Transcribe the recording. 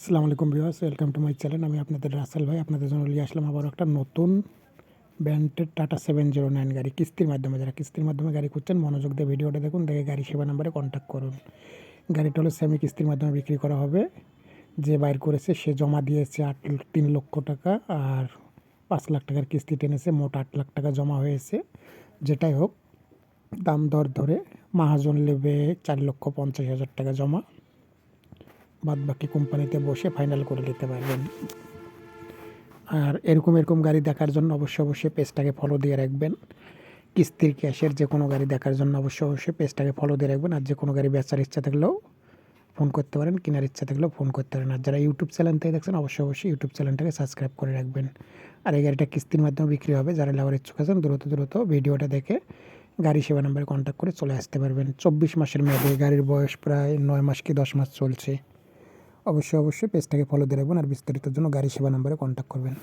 আসসালামু আলাইকুম viewers, welcome to my channel. আমি আপনাদের রাসেল ভাই। আপনাদের জন্য নিয়ে আসলাম আবার একটা নতুন ব্র্যান্ডের টাটা সেভেন জিরো নাইন গাড়ি। কিস্তির মাধ্যমে, যারা কিস্তির মাধ্যমে গাড়ি খুঁজছেন, মনোযোগ দিয়ে ভিডিওটা দেখুন, দেখে গাড়ি সেবা নাম্বারে কন্ট্যাক্ট করুন। গাড়িটা হলো সেমি কিস্তির মাধ্যমে বিক্রি করা হবে। যে বাইর করেছে, সে জমা দিয়েছে আট তিন লক্ষ টাকা আর পাঁচ লাখ টাকার কিস্তি টেনেছে, মোট আট লাখ টাকা জমা হয়েছে। যেটাই হোক, দাম দর ধরে মাহাজন নেবে চার লক্ষ পঞ্চাশ হাজার টাকা জমা। বাদ বাকি কোম্পানিতে বসে ফাইনাল করে নিতে পারবেন। আর এরকম এরকম গাড়ি দেখার জন্য অবশ্যই অবশ্যই পেজটাকে ফলো দিয়ে রাখবেন। কিস্তির, ক্যাশের যে কোনো গাড়ি দেখার জন্য অবশ্যই অবশ্যই পেজটাকে ফলো দিয়ে রাখবেন। আর যে কোনো গাড়ি বেচার ইচ্ছা থাকলেও ফোন করতে পারেন, কেনার ইচ্ছা থাকলেও ফোন করতে পারেন। আর যারা ইউটিউব চ্যানেল থেকে দেখছেন, অবশ্যই অবশ্যই ইউটিউব চ্যানেলটাকে সাবস্ক্রাইব করে রাখবেন। আর এই গাড়িটা কিস্তির মাধ্যমে বিক্রি হবে। যারা নেওয়ার ইচ্ছুক আছেন, দ্রুত দ্রুত ভিডিওটা দেখে গাড়ি সেবা নাম্বারে কন্ট্যাক্ট করে চলে আসতে পারবেন। চব্বিশ মাসের মেয়াদে গাড়ির বয়স প্রায় নয় মাস কি দশ মাস চলছে। অবশ্যই অবশ্যই পেজটাকে ফলো দিয়ে রাখবেন আর বিস্তারিত জন্য গাড়ি সেবা নাম্বারে কন্ট্যাক্ট করবেন।